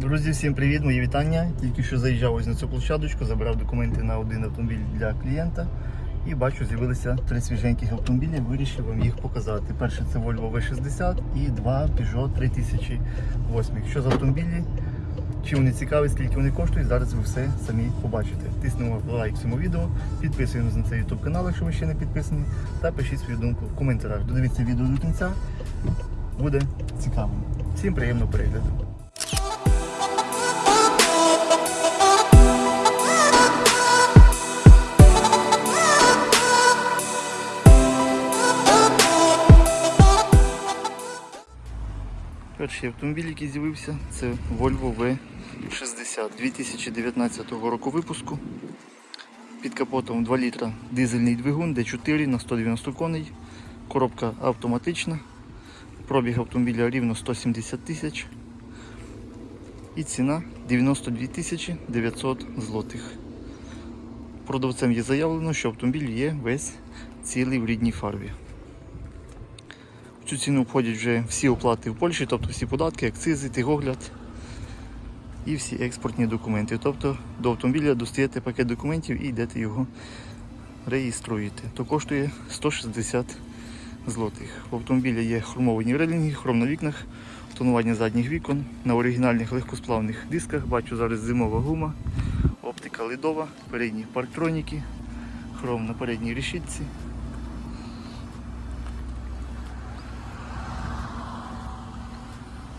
Друзі, всім привіт, мої вітання. Тільки що заїжджав ось на цю площадочку, забирав документи на один автомобіль для клієнта. І бачу, з'явилися три свіженьких автомобілі, вирішив вам їх показати. Перший це Volvo V60 і два Peugeot 3008. Що за автомобілі? Чи вони цікаві, скільки вони коштують, зараз ви все самі побачите. Тиснемо лайк цьому відео, підписуємось на цей YouTube канал, якщо ви ще не підписані, та пишіть свою думку в коментарях. Додивіться відео до кінця, буде цікавим. Всім приємного перегляду. Перший автомобіль, який з'явився, це Volvo V60 2019 року випуску. Під капотом 2 літра дизельний двигун D4 на 190 коней. Коробка автоматична. Пробіг автомобіля рівно 170 тисяч. І ціна 92 тисячі 900 злотих. Продавцем є заявлено, що автомобіль є весь цілий в рідній фарбі. Цю ціну входять вже всі оплати в Польщі, тобто всі податки, акцизи, тигогляд і всі експортні документи. Тобто до автомобіля достаєте пакет документів і йдете його реєструєте. То коштує 160 злотих. В автомобілі є хромовані релінги, хром на вікнах, тонування задніх вікон, на оригінальних легкосплавних дисках. Бачу зараз зимова гума, оптика ледова, передні парктроніки, хром на передній решітці.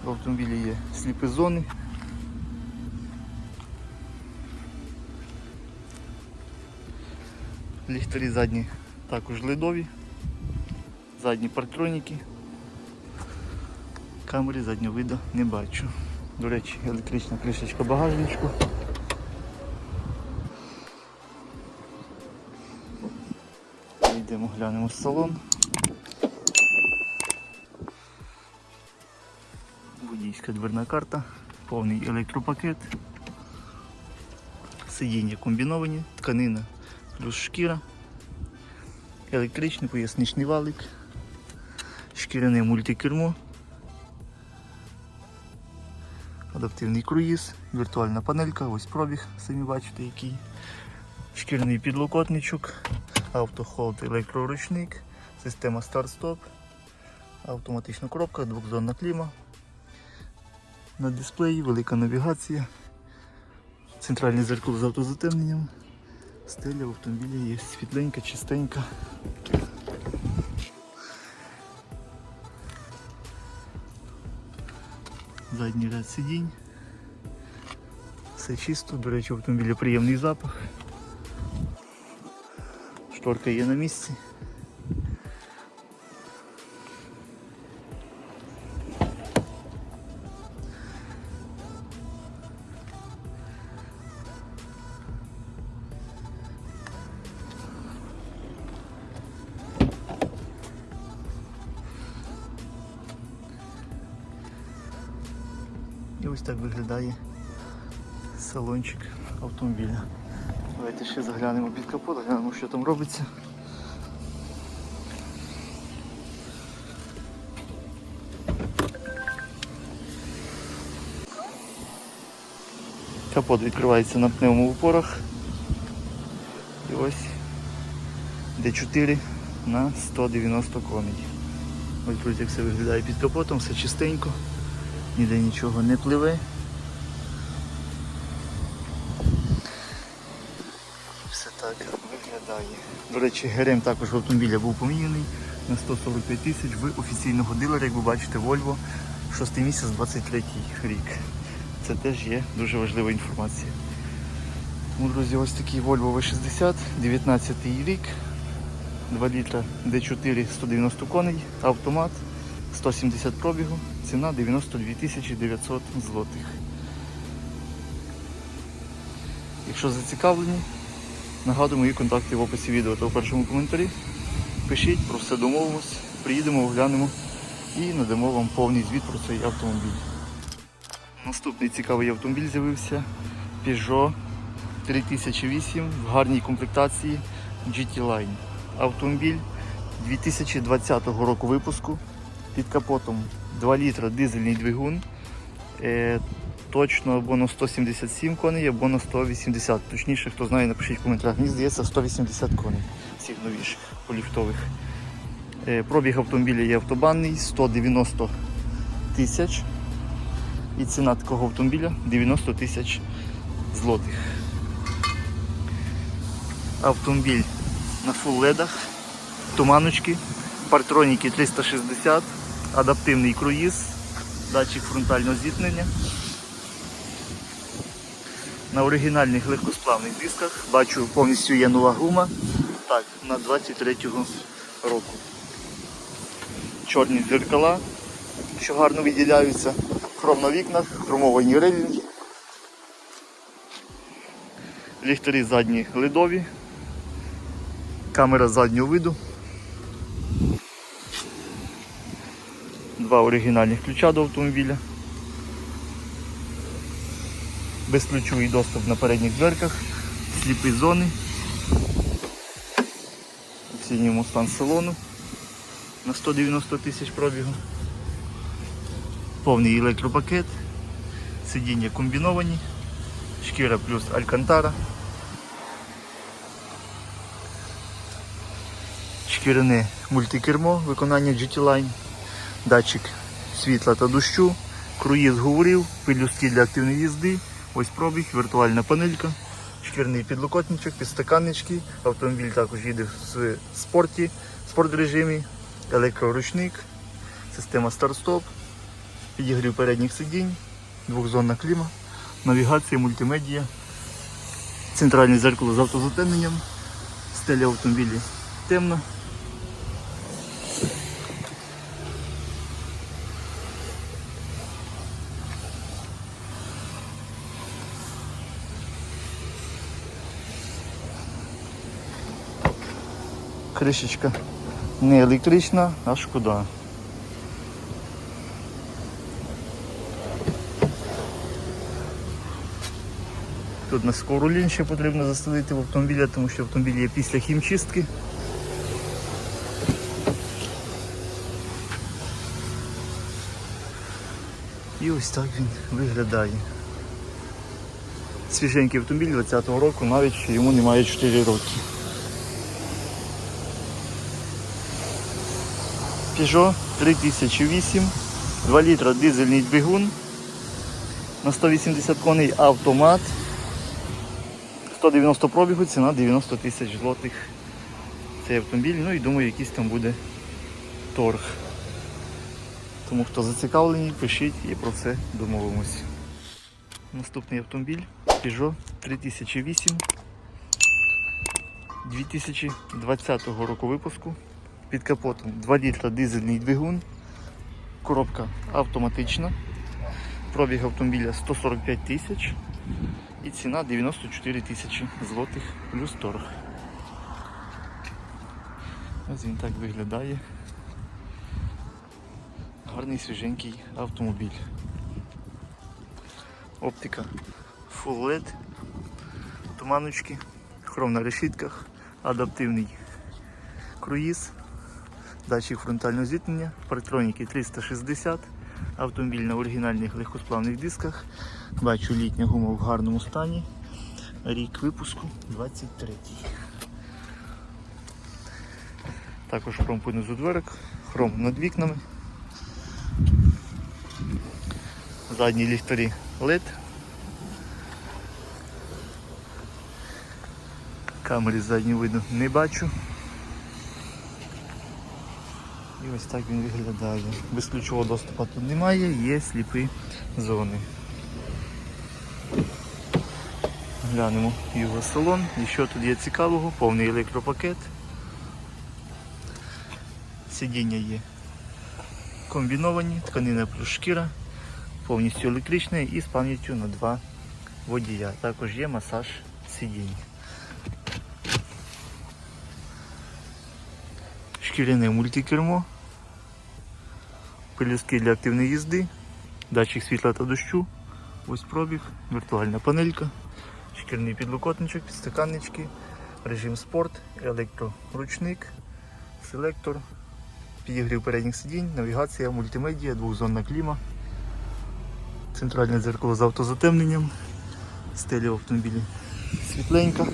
В автомобілі є сліпі зони. Ліхтарі задні також ледові, задні парктроніки. Камери заднього виду не бачу. До речі, електрична кришечка багажничку. Йдемо глянемо в салон. Водійська дверна карта, повний електропакет, сидіння комбіновані, тканина плюс шкіра, електричний поясничний валик, шкіряне мультикермо, адаптивний круїз, віртуальна панелька, ось пробіг, самі бачите який, шкіряний підлокотничок, автохолд електроручник, система старт-стоп, автоматична коробка, двохзонна кліма. На дисплеї велика навігація, центральний зеркало з автозатемненням, стеля в автомобілі є світленька, чистенька. Задній ряд сидінь. Все чисто, до речі, в автомобілі приємний запах. Шторка є на місці. Ось так виглядає салончик автомобіля. Давайте ще заглянемо під капот, глянемо, що там робиться. Капот відкривається на пневмоупорах. І ось D4 на 190 коней. Ось друзі, як все виглядає під капотом, все чистенько ніде нічого не пливе. Все так виглядає. До речі, ГРМ також в автомобіля був поміняний на 145 тисяч в офіційного дилера, як ви бачите, Volvo 6 місяць 23 рік. Це теж є дуже важлива інформація. Ну, друзі, ось такий Volvo V60, 19 рік, 2 літра D4 190 коней, автомат. 170 пробігу, ціна 92 тисячі 900 злотих. Якщо зацікавлені, нагадую мої контакти в описі відео та в першому коментарі. Пишіть, про все домовимось, приїдемо, оглянемо і надамо вам повний звіт про цей автомобіль. Наступний цікавий автомобіль з'явився Peugeot 3008 в гарній комплектації GT Line. Автомобіль 2020 року випуску. Під капотом 2 літра дизельний двигун, е, точно або на 177 коней, або на 180. Точніше, хто знає, напишіть в коментарях. Мені здається, 180 коней всіх новіших поліфтових. Е, Пробіг автомобіля є автобанний 190 тисяч. І ціна такого автомобіля 90 тисяч злотих. Автомобіль на фулледах, туманочки, партроніки 360, адаптивний круїз, датчик фронтального зіткнення. На оригінальних легкосплавних дисках бачу повністю є нова гума. Так, на 23-го року. Чорні дзеркала, що гарно виділяються. Хром на вікнах, хромовані релінги. Ліхтарі задні ледові. Камера заднього виду. Два оригінальних ключа до автомобіля. Безключовий доступ на передніх дверках, сліпі зони. Оцінюємо стан салону на 190 тисяч пробігу. Повний електропакет, сидіння комбіновані, шкіра плюс алькантара. Шкіряне мультикермо, виконання GT Line, датчик світла та дощу, круїз говорів, пелюстки для активної їзди, ось пробіг, віртуальна панелька, шкірний підлокотничок, підстаканнички, автомобіль також їде в спорті, спорт режимі, електроручник, система старт-стоп, підігрів передніх сидінь, двохзонна кліма, навігація, мультимедія, центральне зеркало з автозатемненням, стеля автомобілі темна. Кришечка не електрична, а шкода. Тут на скорулін ще потрібно заселити в автомобіля, тому що автомобіль є після хімчистки. І ось так він виглядає. Свіженький автомобіль 20-го року, навіть йому немає 4 роки. Peugeot 3008, 2 літра дизельний двигун, на 180 коней автомат, 190 пробігу, ціна 90 тисяч злотих. Цей автомобіль, ну і думаю, якийсь там буде торг. Тому хто зацікавлений, пишіть і про це домовимось. Наступний автомобіль Peugeot 3008 2020 року випуску. Під капотом. 2 літра дизельний двигун, коробка автоматична, пробіг автомобіля 145 тисяч. І ціна 94 тисячі злотих плюс торг. Ось він так виглядає. Гарний свіженький автомобіль. Оптика Full LED, туманочки, хром на решітках, адаптивний круїз, датчик фронтального зіткнення, партроніки 360, автомобіль на оригінальних легкосплавних дисках. Бачу літня гума в гарному стані. Рік випуску 23. Також хром понизу дверок, хром над вікнами. Задні ліхтарі LED. Камери заднього виду не бачу. І ось так він виглядає. Безключового доступу тут немає, є сліпі зони. Глянемо його салон. І що тут є цікавого, повний електропакет. Сидіння є комбіновані, тканина плюс повністю електричне і з пам'яттю на два водія. Також є масаж сидінь. Шкіряне мультикермо, пелюстки для активної їзди, датчик світла та дощу, ось пробіг, віртуальна панелька, шкірний підлокотничок, підстаканнички, режим спорт, електроручник, селектор, підігрів передніх сидінь, навігація, мультимедіа, двохзонна кліма, Центральне дзеркало з автозатемненням. Стеля в автомобілі світленька.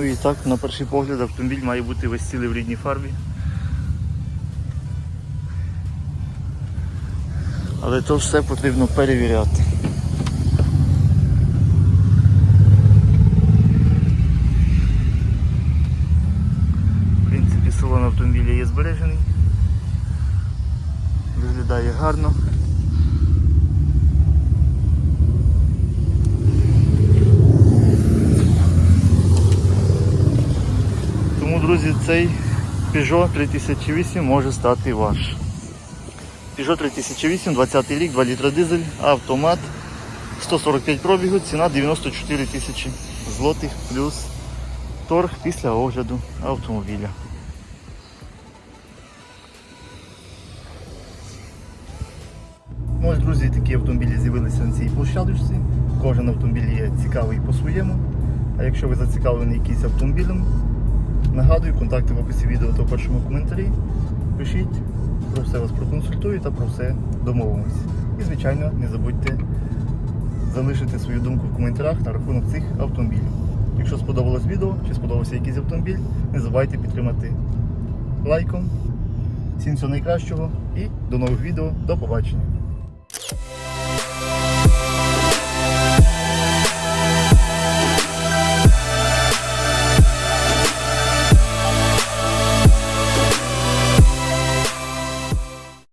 Ну і так, на перший погляд, автомобіль має бути весь цілий в рідній фарбі. Але то все потрібно перевіряти. В принципі, салон автомобіля є збережений. Виглядає гарно. Тому, друзі, цей Peugeot 3008 може стати ваш. Peugeot 3008, 20 рік, 2 літра дизель, автомат, 145 пробігу, ціна 94 тисячі злотих плюс торг після огляду автомобіля. Ось, друзі, такі автомобілі з'явилися на цій площадочці. Кожен автомобіль є цікавий по-своєму. А якщо ви зацікавлені якимось автомобілем, нагадую, контакти в описі відео та в першому коментарі. Пишіть, про все вас проконсультую та про все домовимось. І, звичайно, не забудьте залишити свою думку в коментарях на рахунок цих автомобілів. Якщо сподобалось відео чи сподобався якийсь автомобіль, не забувайте підтримати лайком. Всім всього найкращого і до нових відео. До побачення.